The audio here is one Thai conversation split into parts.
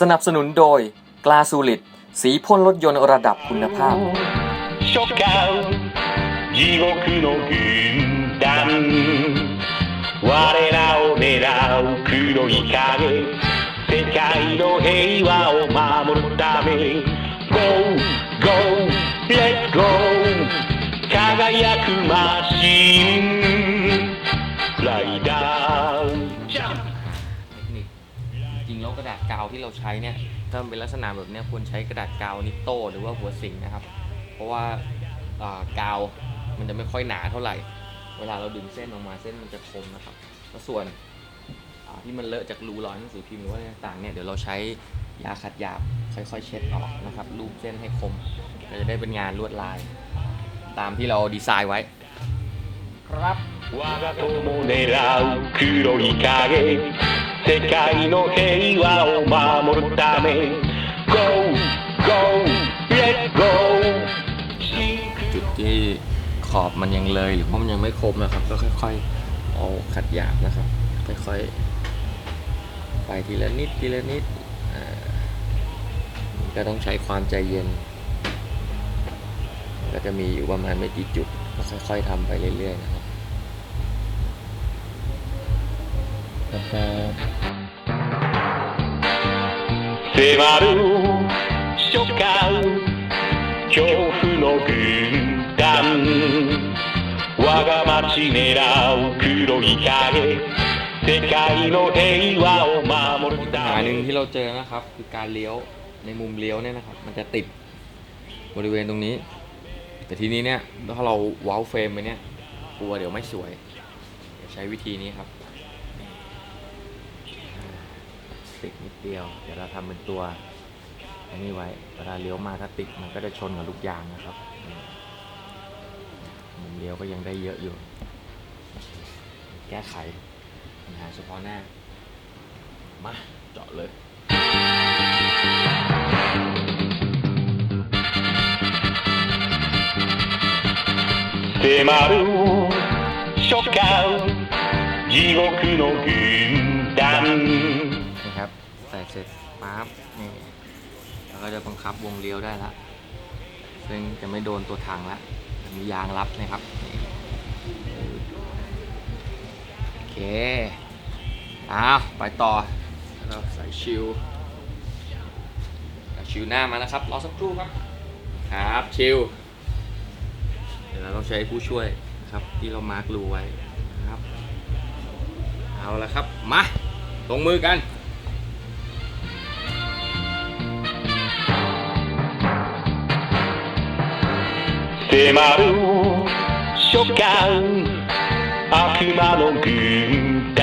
สนับสนุนโดยกลาสูลิดสีพ่นรถยนต์ระดับคุณภาพ 初夏地獄の軍団我らを狙う黒い影世界の平和を守るため กาวที่เราใช้เนี่ยถ้ามันเป็นลักษณะแบบนี้ควรใช้กระดาษกาวนิตโต้หรือว่าหัวสิงนะครับ เพราะว่ากาวมันจะไม่ค่อยหนาเท่าไหร่ เวลาเราดึงเส้นออกมาเส้นมันจะคมนะครับแล้วส่วนที่มันเลอะจากรูรอยหนังสือพิมพ์หรือว่าต่างเนี่ยเดี๋ยวเราใช้ยาขัดหยาบค่อยๆ เช็ดออกนะครับรูปเส้นให้คมก็จะได้เป็นงานลวดลาย ตามที่เราดีไซน์ไว้ ครับ 世界の平和を守るため Go Go Let's Go จุดที่ขอบมันยังเลยหรือว่ามันยังไม่คมนะครับ ก็ค่อยๆเอาขัดหยาบนะครับ ค่อยๆ ไปทีละนิดทีละนิดอ่าก็ต้องใช้ความใจเย็น ก็จะมีอยู่ประมาณไม่กี่จุดก็ค่อยๆทำไปเรื่อยๆนะครับ ับ 迫る初夏恐怖の軍団我が町狙う黒い影世界の平和を守る ปัญ た หาหนึ่ง め ที่เราเจอนะครับ คือการเลี้ยวในมุมเลี้ยวเนี่ยนะครับ มันจะติดบริเวณตรงนี้ แต่ทีนี้เนี่ยถ้าเราเว้าเฟรมไปเนี่ยกลัวเดี๋ยวไม่สวยเดี๋ยวใช้วิธีนี้ครับ เดียว เดี๋ยวเราทำเป็นตัวอันนี้ไว้เวลาเลี้ยวมาถ้าติดมันก็จะชนกับลูกยางนะครับนี่มุมเลี้ยวก็ยังได้เยอะอยู่ แก้ไขปัญหาเฉพาะหน้า มาเจาะเลย 迫る初夏地獄の軍 ปั๊บนี่แล้วก็จะบังคับวงเลี้ยวได้ละซึ่งจะไม่โดนตัวถังละมียางรับนะครับโอเคอ้าวไปต่อแล้วใส่ชิวชิวหน้ามานะครับรอสักครู่ครับครับชิวเดี๋ยวเราต้องใช้ผู้ช่วยนะครับที่เรามาร์กรูไว้นะครับ เอาละครับ มาลงมือกัน 迫る初夏悪魔の軍団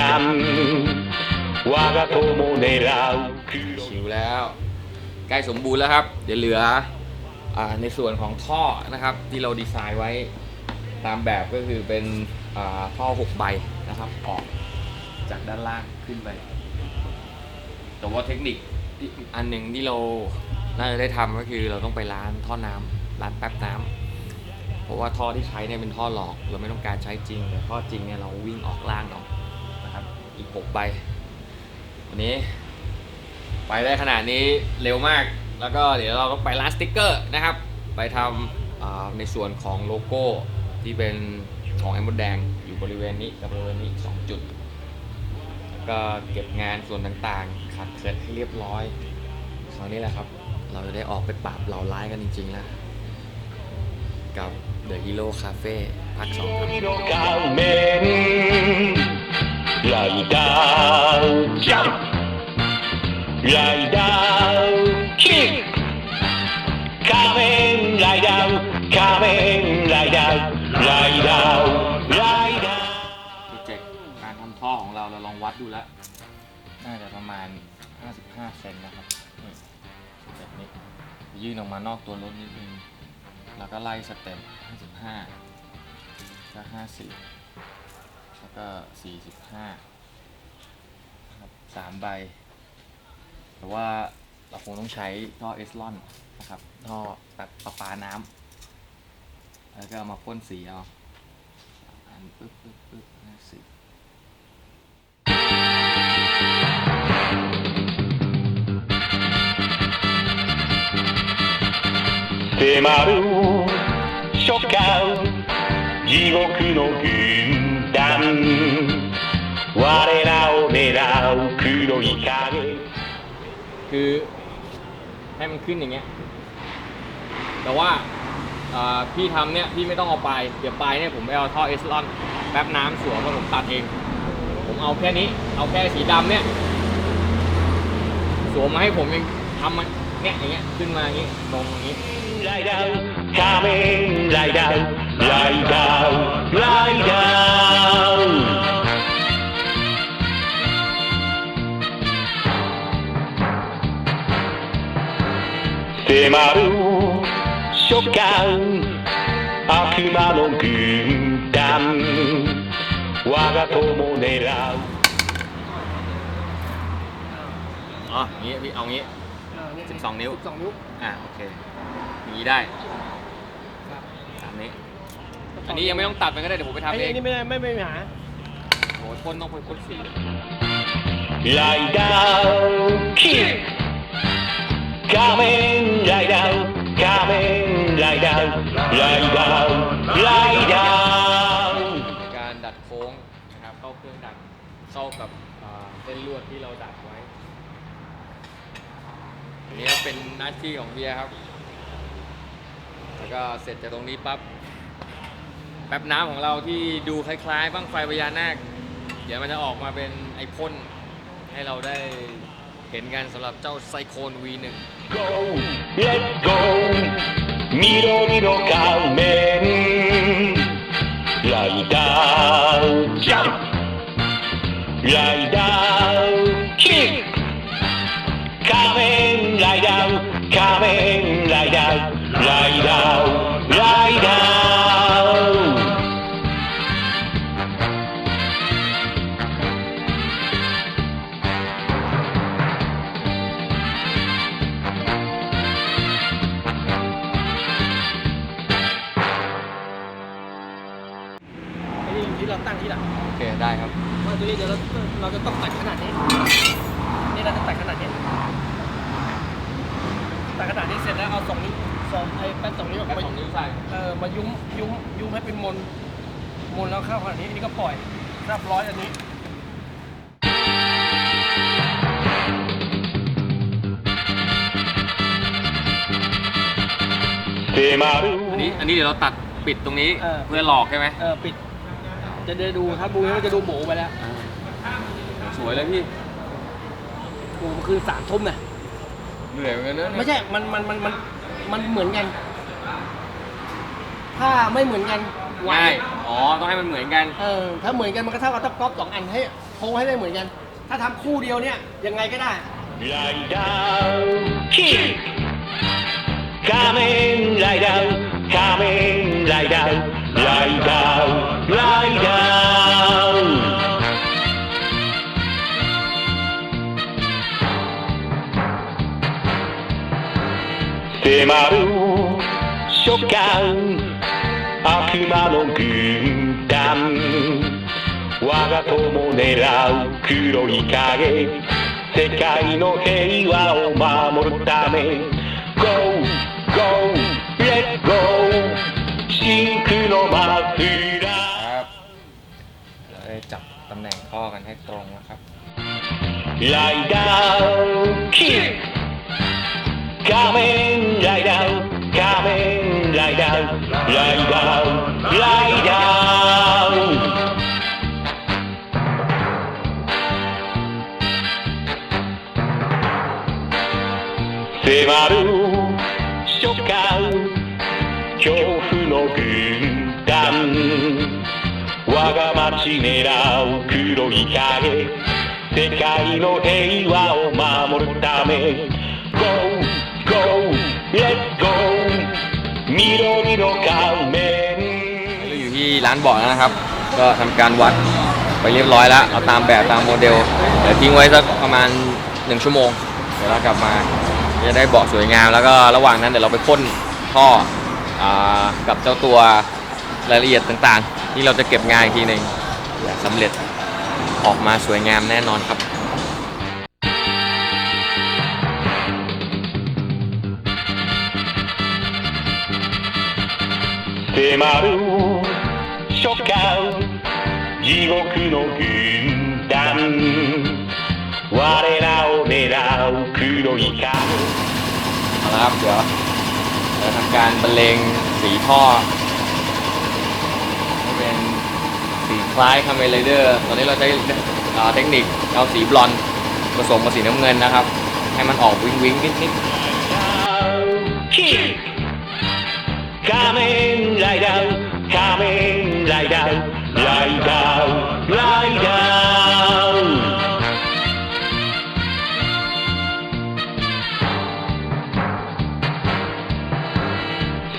我が友狙う黒 ชิวแล้ว ใกล้สมบูรณ์แล้วครับ เดี๋ยวเหลืออาในส่วนของท่อนะครับ ที่เราดีไซน์ไว้ตามแบบก็คือเป็นอ่าท่อ 6 ใบนะครับ ออกจากด้านล่างขึ้นไป แต่ว่าเทคนิคอีกอันหนึ่งที่เราน่าจะได้ทำก็คือเราต้องไปล้างท่อน้ำล้างแป๊บน้ำ เพราะว่าท่อที่ใช้เนี่ยเป็นท่อหลอกเราไม่ต้องการใช้จริงแต่ท่อจริงเนี่ยเราวิ่งออกล่างเอานะครับอีก6ใบวันนี้ ไปได้ขนาดนี้เร็วมากแล้วก็เดี๋ยวเราก็ไปร้านสติกเกอร์นะครับ ไปทำในส่วนของโลโก้ที่เป็นของแอมบดแดงอยู่บริเวณนี้กับบริเวณนี้อีกสองจุดแล้วก็เก็บงานส่วนต่างๆขัดเสร็จให้เรียบร้อยคราวนี้แหละครับ เราจะได้ออกไปปราบเหล่าร้ายกันจริงๆแล้วกับ The Hero Cafe ภาคสองครับ の仮面ライダージャンプライダーキック仮面ライダー仮面ライダーライダーライダー โปรเจกต์การทำท่อของเราเราลองวัดดูแล้ว น่าจะประมาณ 55 เซนนะครับนี่แบบนี้ ยื่นออกมานอกตัวรถนิดนึง แล้วก็ไล่สเต็ป55ก็50 แล้วก็ 45ครับสามใบ แต่ว่าเราคงต้องใช้ท่อเอสลอนนะครับ ท่อแบบประปาน้ำแล้วก็เอามาพ่นสีเอาอันปึ๊บปึ๊บปึ๊บห้าสิบ 迫る初夏地獄の軍団我らを狙う黒い影 คือให้มันขึ้นอย่างเงี้ย แต่ว่าอ่าพี่ทำเนี่ยพี่ไม่ต้องเอาปลายเดี๋ยวปลายเนี่ยผมไปเอาท่อเอสลอนแป๊บน้ำสวมแล้วผมตัดเอง ผมเอาแค่นี้ เอาแค่สีดำเนี่ย สวมมาให้ผมเองทำมันเนี่ยอย่างเงี้ยขึ้นมาอย่างงี้ตรงอย่างงี้ lại đâu cha mình lại đâu lại đâu lại đâu Semaru shokan akuma no gundan waga tomo nerau 12 นิ้ว 12 นิ้ว อ่า โอเค นี้ได้ตามนี้ อันนี้ยังไม่ต้องตัดมันก็ได้เดี๋ยวผมไปทำเองอันนี้ไม่ได้ไม่ไม่มีปัญหา โอ้โหพ่นต้องพ่นพ่สี Light out, kick. Coming, light out, coming, light out, light การดัดโค้งนะครับเข้าเครื่องดัดเข้ากับเส้นลวดที่เราดัดไว้อันนี้เป็นหน้าที่ของเบียร์ครับ แล้วก็เสร็จจากตรงนี้ปั๊บแป๊บน้ำของเราที่ดูคล้ายๆบ้างไฟพญานาค เดี๋ยวมันจะออกมาเป็นไอพ่นให้เราได้เห็นกันสำหรับเจ้าไซโคน V1 Go Let go มิโรนิโนกาเมนไรดาวจัมไรดาวคิกคาเมนไรดาว Lie down, lie down. Cái gì là โอเค ได้ครับ ว่าตัวนี้เดี๋ยวเราจะต้องตัดขนาดนี้ นี่เราจะตัดขนาดนี้ตัดขนาดนี้เสร็จแล้วเอาสองนี้ สองไอ้แป้นสองนิ้วออกแค่มาสองนิ้วใส่เออมายุ้มยุ้มยุ้มให้เป็นมนมนแล้วเข้าขนาดนี้อันนี้ก็ปล่อยเรียบร้อยอันนี้迫るอันนี้อันนี้เดี๋ยวเราตัดปิดตรงนี้เออ เพื่อหลอกใช่ไหมเออปิด จะได้ดูถ้าดูแล้วมันจะดูโบไปแล้วสวยเลยพี่โอ้มันคือสามทุ่มน่ะเหนื่อยเหมือนกันนะไม่ใช่มันมันมันมัน มันเหมือนกัน ถ้าไม่เหมือนกันไหว ง่ายอ๋อ ต้องให้มันเหมือนกัน เออ ถ้าเหมือนกันมันก็เท่ากับต้องก๊อปสองอันให้โค้งให้ได้เหมือนกัน ถ้าทำคู่เดียวเนี่ยยังไงก็ได้ ライダーキック仮面ライダー仮面ライダーライダーライダー 迫る初夏悪魔の軍団我が友狙う黒い影世界の平和を守るため Go Go Let's Go 真空のマフラ ครับเราได้จับตำแหน่งท่อกันให้ตรงนะครับ ーライダーキック coming right now, coming right now, right now, right now. Semaru, Shokau, Kyofu no Gundan. 我が町狙う黒い影世界の平和を守るため let go มิโรมิโรกาเมราอยู่ที่ร้านบอร์ดนะครับ ก็ทำการวัดไปเรียบร้อยแล้ว เอาตามแบบตามโมเดล เดี๋ยวทิ้งไว้สักประมาณ 1 ชั่วโมง เดี๋ยวเรากลับมาจะได้เบาะสวยงาม แล้วก็ระหว่างนั้นเดี๋ยวเราไปพ่นท่ออกับเจ้าตัวรายละเอียดต่างๆ ที่เราจะเก็บงานอีกทีหนึ่งสำเร็จออกมาสวยงามแน่นอนครับ 迫る初夏地獄の軍団我らを狙う黒い影 เอาละครับเดี๋ยวเราทำการบรรเลงสีท่อให้เป็นสีคล้ายคาเมลเดอร์ ตอนนี้เราใช้อ่าเทคนิคเอาสีบลอนด์ผสมกับสีน้ำเงินนะครับ ให้มันออกวิงวิงนิดนิด キック Kamen Rider, Kamen Rider, Rider, Rider.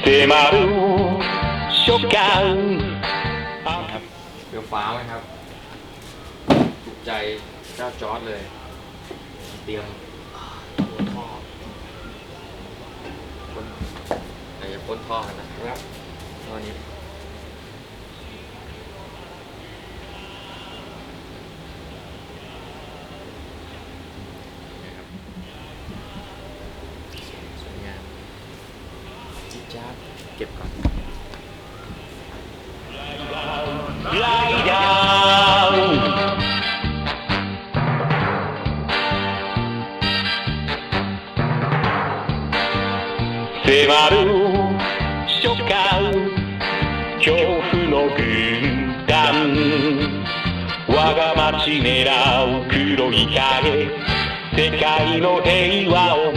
Tìm à rú, sốt cao. ครับเปลวฟ้าไหมครับถูกใจเจ้าจอร์ดเลย เตรียม ก้นท่อกันนะครับตอนนี้สวยงามจิ๊บจ้าบเก็บก่อนไล่ดาว迫る我が町狙う黒い影世界の平和を